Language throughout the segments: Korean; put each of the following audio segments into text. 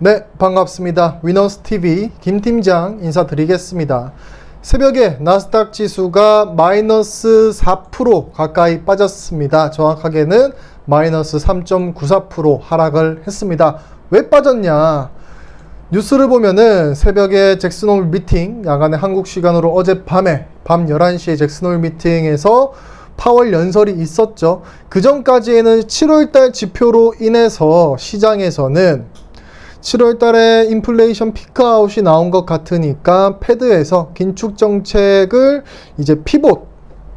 네, 반갑습니다. 위너스 TV 김 팀장 인사드리겠습니다. 새벽에 나스닥 지수가 마이너스 4% 가까이 빠졌습니다. 정확하게는 마이너스 3.94% 하락을 했습니다. 왜 빠졌냐? 뉴스를 보면은 새벽에 잭슨홀 미팅, 야간에 한국 시간으로 어젯밤에 밤 11시에 잭슨홀 미팅에서 파월 연설이 있었죠. 그 전까지에는 7월달 지표로 인해서 시장에서는 7월 달에 인플레이션 피크아웃이 나온 것 같으니까 패드에서 긴축 정책을 이제 피봇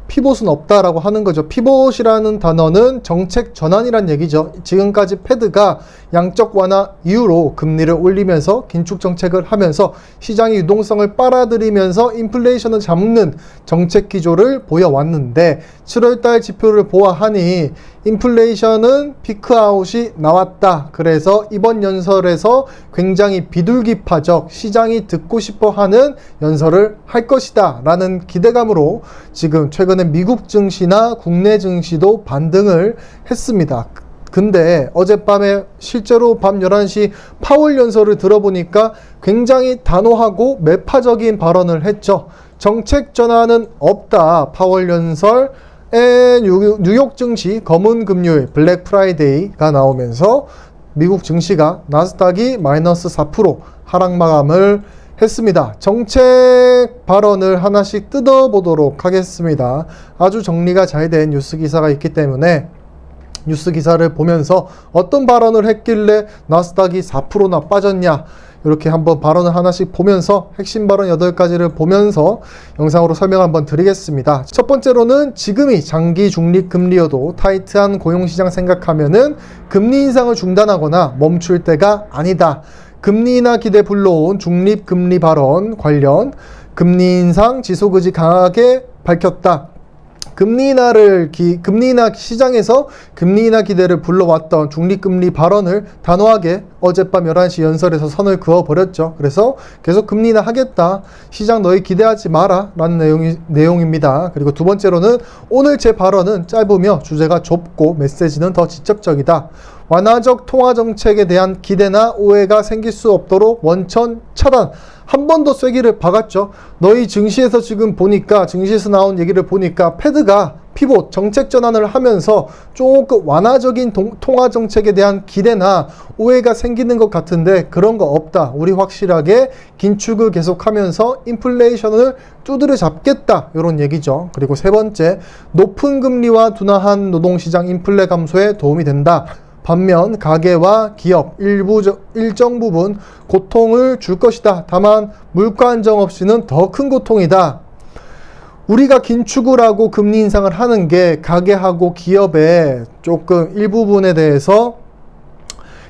피봇은 없다라고 하는 거죠. 피봇이라는 단어는 정책 전환이란 얘기죠. 지금까지 패드가 양적 완화 이후로 금리를 올리면서 긴축 정책을 하면서 시장의 유동성을 빨아들이면서 인플레이션을 잡는 정책 기조를 보여왔는데 7월 달 지표를 보아하니 인플레이션은 피크아웃이 나왔다. 그래서 이번 연설에서 굉장히 비둘기파적 시장이 듣고 싶어 하는 연설을 할 것이다. 라는 기대감으로 지금 최근 에 미국 증시나 국내 증시도 반등을 했습니다. 근데 어젯밤에 실제로 밤 11시 파월 연설을 들어보니까 굉장히 단호하고 매파적인 발언을 했죠. 정책 전환은 없다. 파월 연설 에 뉴- 뉴욕 증시 검은 금요일 블랙 프라이데이가 나오면서 미국 증시가 나스닥이 마이너스 4% 하락 마감을 했습니다. 정책 발언을 하나씩 뜯어보도록 하겠습니다. 아주 정리가 잘 된 뉴스 기사가 있기 때문에 뉴스 기사를 보면서 어떤 발언을 했길래 나스닥이 4%나 빠졌냐 이렇게 한번 발언을 하나씩 보면서 핵심 발언 8가지를 보면서 영상으로 설명 한번 드리겠습니다. 첫 번째로는 지금이 장기 중립 금리여도 타이트한 고용시장 생각하면은 금리 인상을 중단하거나 멈출 때가 아니다. 금리 인하 기대 불러온 중립 금리 발언 관련 금리 인상 지속 의지 강하게 밝혔다. 금리 인하를 기, 금리 인하 시장에서 금리 인하 기대를 불러왔던 중립금리 발언을 단호하게 어젯밤 11시 연설에서 선을 그어 버렸죠. 그래서 계속 금리 인하 하겠다. 시장 너희 기대하지 마라. 라는 내용이, 내용입니다. 그리고 두 번째로는 오늘 제 발언은 짧으며 주제가 좁고 메시지는 더 지적적이다. 완화적 통화 정책에 대한 기대나 오해가 생길 수 없도록 원천 차단. 한 번 더 쐐기를 박았죠. 너희 증시에서 지금 보니까 증시에서 나온 얘기를 보니까 패드가 피봇 정책 전환을 하면서 조금 완화적인 동- 통화 정책에 대한 기대나 오해가 생기는 것 같은데 그런 거 없다. 우리 확실하게 긴축을 계속하면서 인플레이션을 두드려 잡겠다. 이런 얘기죠. 그리고 세 번째, 높은 금리와 둔화한 노동시장 인플레 감소에 도움이 된다. 반면 가계와 기업 일부 일정 부분 고통을 줄 것이다. 다만 물가 안정 없이는 더 큰 고통이다. 우리가 긴축을 하고 금리 인상을 하는 게 가계하고 기업에 조금 일부분에 대해서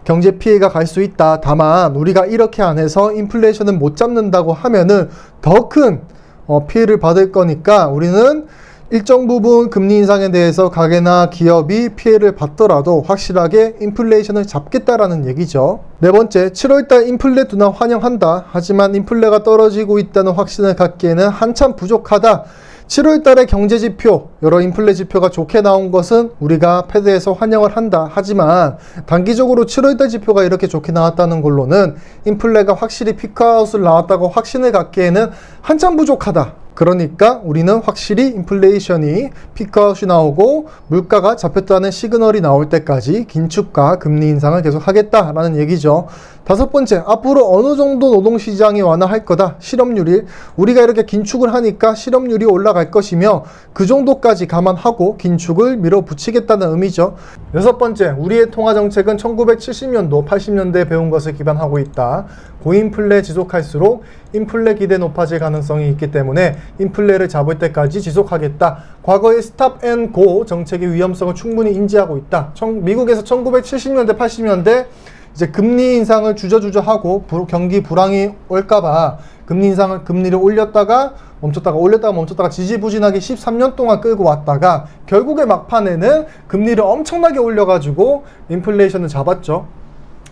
경제 피해가 갈 수 있다. 다만 우리가 이렇게 안 해서 인플레이션을 못 잡는다고 하면은 더큰 어, 피해를 받을 거니까 우리는 일정 부분 금리 인상에 대해서 가게나 기업이 피해를 받더라도 확실하게 인플레이션을 잡겠다라는 얘기죠. 네 번째, 7월달 인플레 둔화 환영한다. 하지만 인플레가 떨어지고 있다는 확신을 갖기에는 한참 부족하다. 7월 달에 경제 지표, 여러 인플레 지표가 좋게 나온 것은 우리가 패드에서 환영을 한다. 하지만 단기적으로 7월 달 지표가 이렇게 좋게 나왔다는 걸로는 인플레가 확실히 피크아웃을 나왔다고 확신을 갖기에는 한참 부족하다. 그러니까 우리는 확실히 인플레이션이 피크아웃이 나오고 물가가 잡혔다는 시그널이 나올 때까지 긴축과 금리 인상을 계속 하겠다라는 얘기죠. 다섯 번째, 앞으로 어느 정도 노동시장이 완화할 거다. 실업률이 우리가 이렇게 긴축을 하니까 실업률이 올라갈 것이며 그 정도까지 감안하고 긴축을 밀어붙이겠다는 의미죠. 여섯 번째, 우리의 통화 정책은 1970년도, 80년대에 배운 것을 기반하고 있다. 고인플레 지속할수록 인플레 기대 높아질 가능성이 있기 때문에 인플레를 잡을 때까지 지속하겠다. 과거의 스탑 앤 고 정책의 위험성을 충분히 인지하고 있다. 청- 미국에서 1970년대, 80년대 이제 금리 인상을 주저주저 하고 부- 경기 불황이 올까봐 금리 인상을 금리를 올렸다가 멈췄다가 올렸다가 멈췄다가 지지부진하게 13년 동안 끌고 왔다가 결국에 막판에는 금리를 엄청나게 올려가지고 인플레이션을 잡았죠.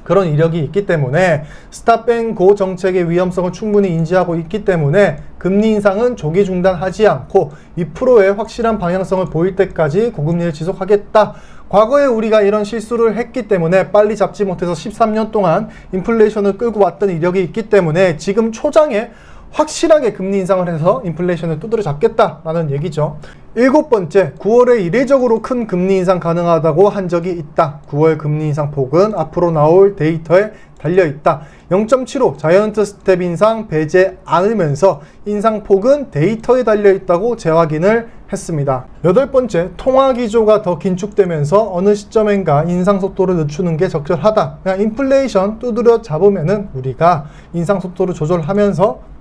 그런 이력이 있기 때문에 스탑앤고 정책의 위험성을 충분히 인지하고 있기 때문에 금리 인상은 조기 중단하지 않고 2%의 확실한 방향성을 보일 때까지 고금리를 지속하겠다. 과거에 우리가 이런 실수를 했기 때문에 빨리 잡지 못해서 13년 동안 인플레이션을 끌고 왔던 이력이 있기 때문에 지금 초장에 확실하게 금리 인상을 해서 인플레이션을 두드려 잡겠다라는 얘기죠. 일곱 번째, 9월에 이례적으로 큰 금리 인상 가능하다고 한 적이 있다. 9월 금리 인상 폭은 앞으로 나올 데이터에 달려 있다. 0.75 자이언트 스텝 인상 배제 않으면서 인상 폭은 데이터에 달려 있다고 재확인을 했습니다. 여덟 번째, 통화 기조가 더 긴축되면서 어느 시점인가 인상 속도를 늦추는 게 적절하다. 그냥 인플레이션 두드려 잡으면은 우리가 인상 속도를 조절하면서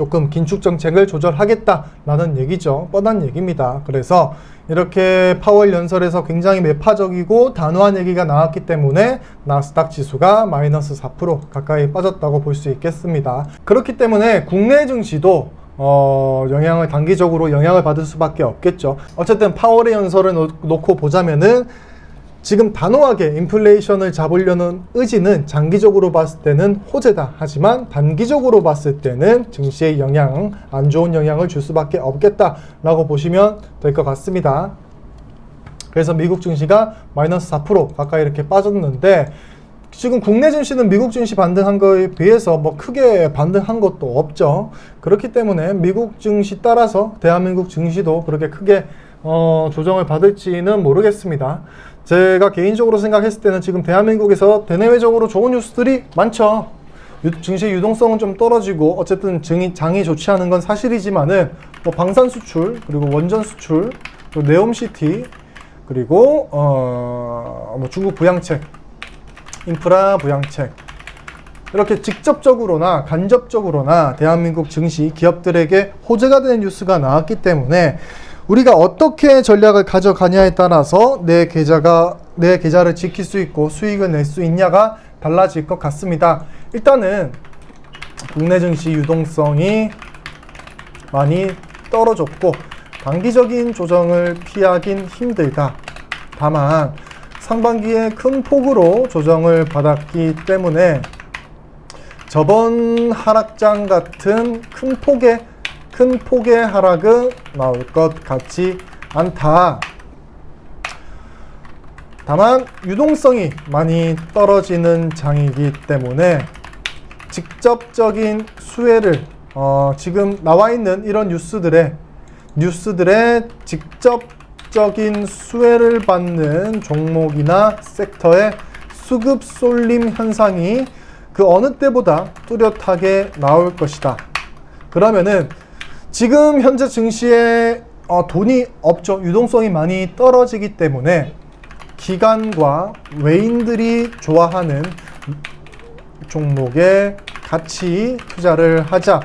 조금 긴축 정책을 조절하겠다라는 얘기죠. 뻔한 얘기입니다. 그래서 이렇게 파월 연설에서 굉장히 매파적이고 단호한 얘기가 나왔기 때문에 나스닥 지수가 마이너스 4% 가까이 빠졌다고 볼 수 있겠습니다. 그렇기 때문에 국내 증시도 어, 영향을 단기적으로 영향을 받을 수밖에 없겠죠. 어쨌든 파월의 연설을 놓, 놓고 보자면은 지금 단호하게 인플레이션을 잡으려는 의지는 장기적으로 봤을 때는 호재다. 하지만 단기적으로 봤을 때는 증시에 영향, 안 좋은 영향을 줄 수밖에 없겠다라고 보시면 될 것 같습니다. 그래서 미국 증시가 마이너스 4% 가까이 이렇게 빠졌는데 지금 국내 증시는 미국 증시 반등한 거에 비해서 뭐 크게 반등한 것도 없죠. 그렇기 때문에 미국 증시 따라서 대한민국 증시도 그렇게 크게 어, 조정을 받을지는 모르겠습니다. 제가 개인적으로 생각했을 때는 지금 대한민국에서 대내외적으로 좋은 뉴스들이 많죠. 유, 증시 유동성은 좀 떨어지고 어쨌든 증이, 장이 좋지 않은 건 사실이지만은 뭐 방산 수출 그리고 원전 수출 그리고 네옴시티 그리고 어, 뭐 중국 부양책 인프라 부양책 이렇게 직접적으로나 간접적으로나 대한민국 증시 기업들에게 호재가 되는 뉴스가 나왔기 때문에 우리가 어떻게 전략을 가져가냐에 따라서 내 계좌가 내 계좌를 지킬 수 있고 수익을 낼 수 있냐가 달라질 것 같습니다. 일단은 국내 증시 유동성이 많이 떨어졌고 단기적인 조정을 피하긴 힘들다. 다만 상반기에 큰 폭으로 조정을 받았기 때문에 저번 하락장 같은 큰 폭의 큰 폭의 하락은 나올 것 같지 않다. 다만 유동성이 많이 떨어지는 장이기 때문에 직접적인 수혜를 어, 지금 나와 있는 이런 뉴스들의 뉴스들의 직접적인 수혜를 받는 종목이나 섹터의 수급 쏠림 현상이 그 어느 때보다 뚜렷하게 나올 것이다. 그러면은 지금 현재 증시에 어, 돈이 없죠. 유동성이 많이 떨어지기 때문에 기관과 외인들이 좋아하는 종목에 같이 투자를 하자.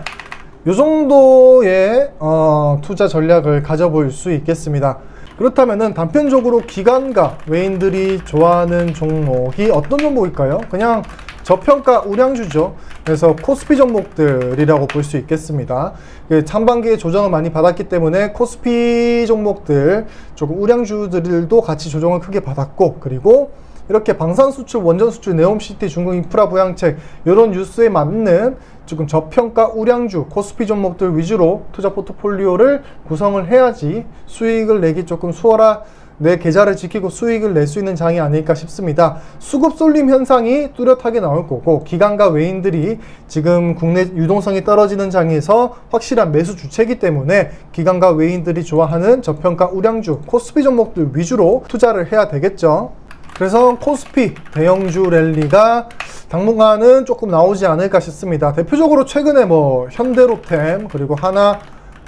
요 정도의 어, 투자 전략을 가져볼 수 있겠습니다. 그렇다면은 단편적으로 기관과 외인들이 좋아하는 종목이 어떤 종목일까요? 그냥 저평가 우량주죠. 그래서 코스피 종목들이라고 볼 수 있겠습니다. 상반기에 조정을 많이 받았기 때문에 코스피 종목들 조금 우량주들도 같이 조정을 크게 받았고 그리고 이렇게 방산 수출, 원전 수출, 네옴시티, 중국 인프라 부양책 이런 뉴스에 맞는 조금 저평가 우량주, 코스피 종목들 위주로 투자 포트폴리오를 구성을 해야지 수익을 내기 조금 수월하 내 계좌를 지키고 수익을 낼 수 있는 장이 아닐까 싶습니다. 수급 쏠림 현상이 뚜렷하게 나올 거고 기관과 외인들이 지금 국내 유동성이 떨어지는 장에서 확실한 매수 주체이기 때문에 기관과 외인들이 좋아하는 저평가 우량주, 코스피 종목들 위주로 투자를 해야 되겠죠. 그래서 코스피 대형주 랠리가 당분간은 조금 나오지 않을까 싶습니다. 대표적으로 최근에 뭐 현대로템 그리고 하나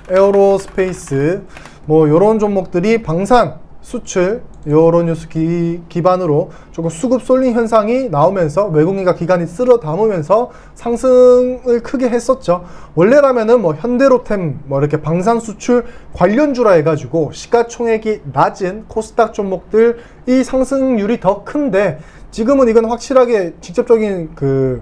에어로스페이스 뭐 이런 종목들이 방산 수출 여러 뉴스 기, 기반으로 조금 수급 쏠림 현상이 나오면서 외국인과 기관이 쓸어 담으면서 상승을 크게 했었죠. 원래라면은 뭐 현대로템 뭐 이렇게 방산 수출 관련주라 해가지고 시가총액이 낮은 코스닥 종목들이 상승률이 더 큰데 지금은 이건 확실하게 직접적인 그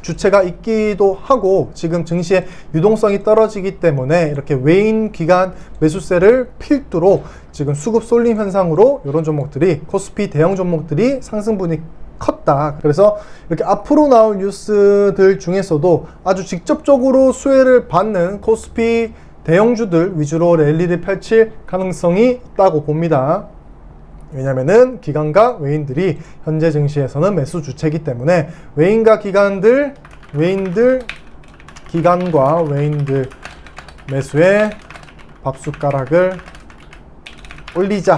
주체가 있기도 하고 지금 증시의 유동성이 떨어지기 때문에 이렇게 외인 기간 매수세를 필두로 지금 수급 쏠림 현상으로 이런 종목들이 코스피 대형 종목들이 상승분이 컸다. 그래서 이렇게 앞으로 나올 뉴스들 중에서도 아주 직접적으로 수혜를 받는 코스피 대형주들 위주로 랠리를 펼칠 가능성이 있다고 봅니다. 왜냐면은 기관과 외인들이 현재 증시에서는 매수 주체이기 때문에 외인과 기관들, 외인들, 기관과 외인들 매수에 밥숟가락을 올리자.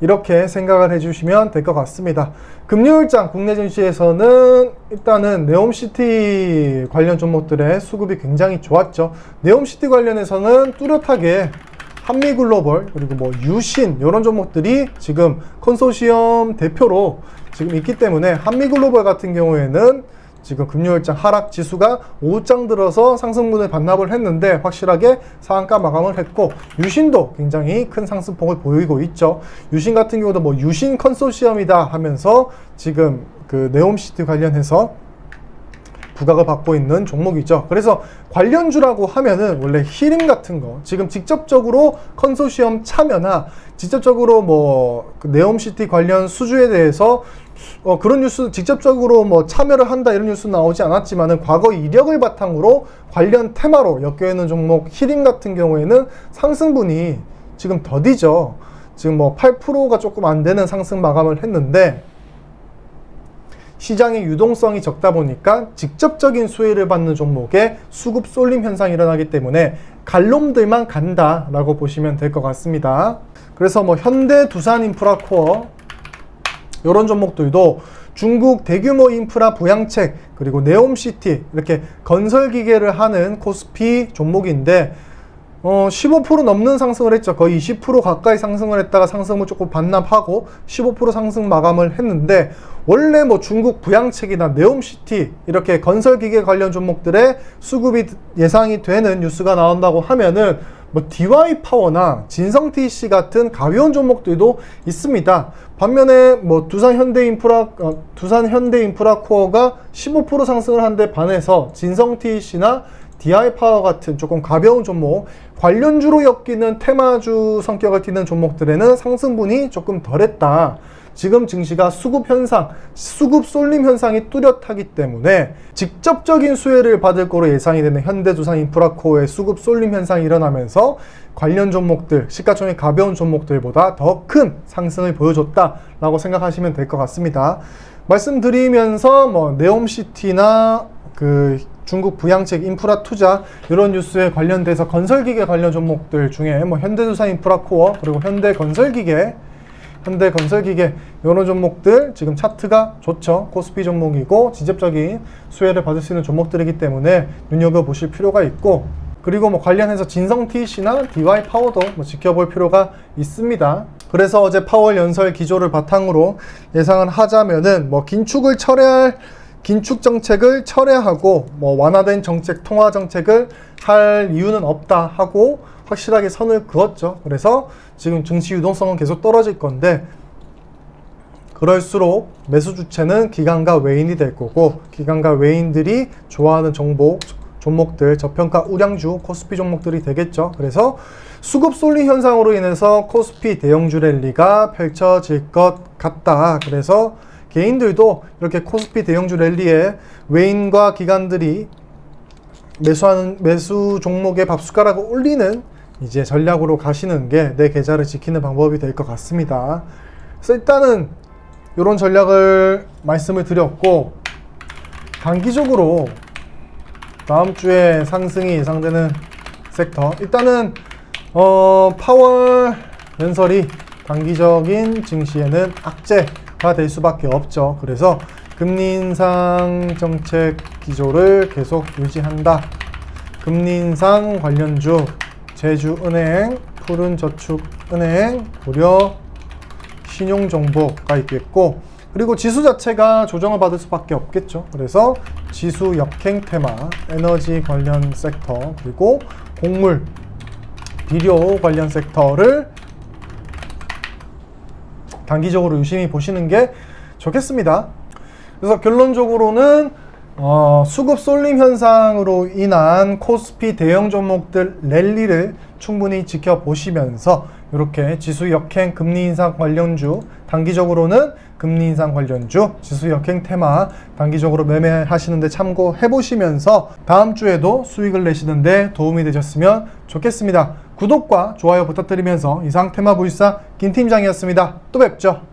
이렇게 생각을 해주시면 될 것 같습니다. 금요일장 국내 증시에서는 일단은 네옴시티 관련 종목들의 수급이 굉장히 좋았죠. 네옴시티 관련해서는 뚜렷하게 한미글로벌 그리고 뭐 유신 이런 종목들이 지금 컨소시엄 대표로 지금 있기 때문에 한미글로벌 같은 경우에는 지금 금요일장 하락 지수가 5장 들어서 상승분을 반납을 했는데 확실하게 상한가 마감을 했고 유신도 굉장히 큰 상승폭을 보이고 있죠. 유신 같은 경우도 뭐 유신 컨소시엄이다 하면서 지금 그 네옴시티 관련해서 부각을 받고 있는 종목이죠. 그래서 관련주라고 하면은 원래 히링 같은 거 지금 직접적으로 컨소시엄 참여나 직접적으로 뭐 그 네옴시티 관련 수주에 대해서 어, 그런 뉴스 직접적으로 뭐 참여를 한다 이런 뉴스 나오지 않았지만은 과거 이력을 바탕으로 관련 테마로 엮여 있는 종목 히링 같은 경우에는 상승분이 지금 더디죠. 지금 뭐 8%가 조금 안 되는 상승 마감을 했는데 시장의 유동성이 적다 보니까 직접적인 수혜를 받는 종목에 수급 쏠림 현상이 일어나기 때문에 갈놈들만 간다라고 보시면 될 것 같습니다. 그래서 뭐 현대 두산 인프라 코어 이런 종목들도 중국 대규모 인프라 부양책 그리고 네옴시티 이렇게 건설 기계를 하는 코스피 종목인데 어, 15% 넘는 상승을 했죠. 거의 20% 가까이 상승을 했다가 상승을 조금 반납하고 15% 상승 마감을 했는데 원래 뭐 중국 부양책이나 네옴시티 이렇게 건설 기계 관련 종목들의 수급이 예상이 되는 뉴스가 나온다고 하면은 뭐 DY 파워나 진성 TC 같은 가벼운 종목들도 있습니다. 반면에 뭐 두산 현대 인프라 어, 두산 현대 인프라 코어가 15% 상승을 한 데 반해서 진성 TC나 DI 파워 같은 조금 가벼운 종목, 관련주로 엮이는 테마주 성격을 띠는 종목들에는 상승분이 조금 덜했다. 지금 증시가 수급 현상, 수급 쏠림 현상이 뚜렷하기 때문에 직접적인 수혜를 받을 거로 예상이 되는 현대두산 인프라코어의 수급 쏠림 현상이 일어나면서 관련 종목들, 시가총액 가벼운 종목들보다 더 큰 상승을 보여줬다라고 생각하시면 될 것 같습니다. 말씀드리면서 뭐 네옴시티나 그 중국 부양책 인프라 투자 이런 뉴스에 관련돼서 건설기계 관련 종목들 중에 뭐 현대두산 인프라코어 그리고 현대건설기계 현대 건설기계 이런 종목들 지금 차트가 좋죠 코스피 종목이고 직접적인 수혜를 받을 수 있는 종목들이기 때문에 눈여겨 보실 필요가 있고 그리고 뭐 관련해서 진성 TC나 DY 파워도 뭐 지켜볼 필요가 있습니다. 그래서 어제 파월 연설 기조를 바탕으로 예상을 하자면은 뭐 긴축을 철회할 긴축 정책을 철회하고 뭐 완화된 정책 통화 정책을 할 이유는 없다 하고 확실하게 선을 그었죠. 그래서 지금 증시 유동성은 계속 떨어질 건데 그럴수록 매수 주체는 기관과 외인이 될 거고 기관과 외인들이 좋아하는 종목 종목들 저평가 우량주 코스피 종목들이 되겠죠. 그래서 수급 쏠림 현상으로 인해서 코스피 대형주 랠리가 펼쳐질 것 같다. 그래서 개인들도 이렇게 코스피 대형주 랠리에 외인과 기관들이 매수하는 매수 종목의 밥숟가락을 올리는 이제 전략으로 가시는 게 내 계좌를 지키는 방법이 될 것 같습니다. 그래서 일단은 이런 전략을 말씀을 드렸고 단기적으로 다음 주에 상승이 예상되는 섹터 일단은 어 파월 연설이 단기적인 증시에는 악재가 될 수밖에 없죠. 그래서 금리 인상 정책 기조를 계속 유지한다. 금리 인상 관련주 제주은행, 푸른저축은행, 고려 신용정보가 있겠고 그리고 지수 자체가 조정을 받을 수밖에 없겠죠. 그래서 지수 역행 테마, 에너지 관련 섹터, 그리고 곡물, 비료 관련 섹터를 단기적으로 유심히 보시는 게 좋겠습니다. 그래서 결론적으로는 어, 수급 쏠림 현상으로 인한 코스피 대형 종목들 랠리를 충분히 지켜보시면서 이렇게 지수 역행 금리 인상 관련주 단기적으로는 금리 인상 관련주 지수 역행 테마 단기적으로 매매하시는데 참고해 보시면서 다음 주에도 수익을 내시는데 도움이 되셨으면 좋겠습니다. 구독과 좋아요 부탁드리면서 이상 테마부이사 김 팀장이었습니다. 또 뵙죠.